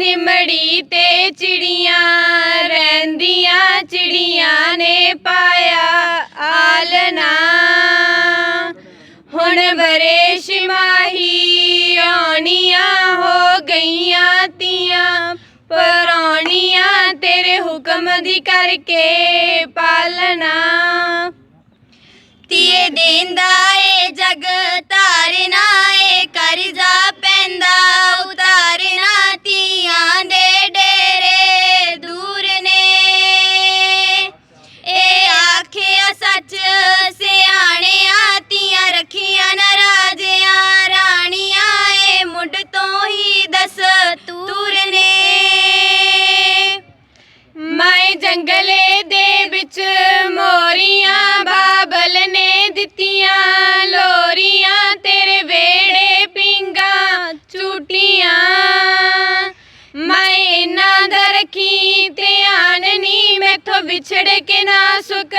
ਨਿਮੜੀ ਤੇ ਚਿੜੀਆਂ, ਰਹਿੰਦੀਆਂ ਚਿੜੀਆਂ ਨੇ ਪਾਇਆ ਆਲਣਾ। ਹੁਣ ਬਰੇ ਸਿਮਾਹੀ ਆਉਣੀਆਂ ਹੋ ਗਈਆਂ ਤੀਆਂ, ਪਰੌਣੀਆਂ ਤੇਰੇ ਹੁਕਮ ਦੀ ਕਰਕੇ ਪਾਲਣਾ। ਤੀਏ ਦੇਂਦਾ ਏ ਜਗ ਜੰਗਲੇ ਦੇ ਵਿੱਚ ਮੋਰੀਆਂ ਬਾਬਲ ਨੇ ਦਿੱਤੀਆਂ, ਲੋਰੀਆਂ ਤੇਰੇ ਵੇੜੇ ਪਿੰਗਾ ਝੂਟੀਆਂ ਮੈਂ ਇਹਨਾਂ ਦਾ ਰੱਖੀ ਧਿਆਨ ਨੀ, ਮੈਥੋਂ ਵਿਛੜ ਕੇ ਨਾ ਸੁਖ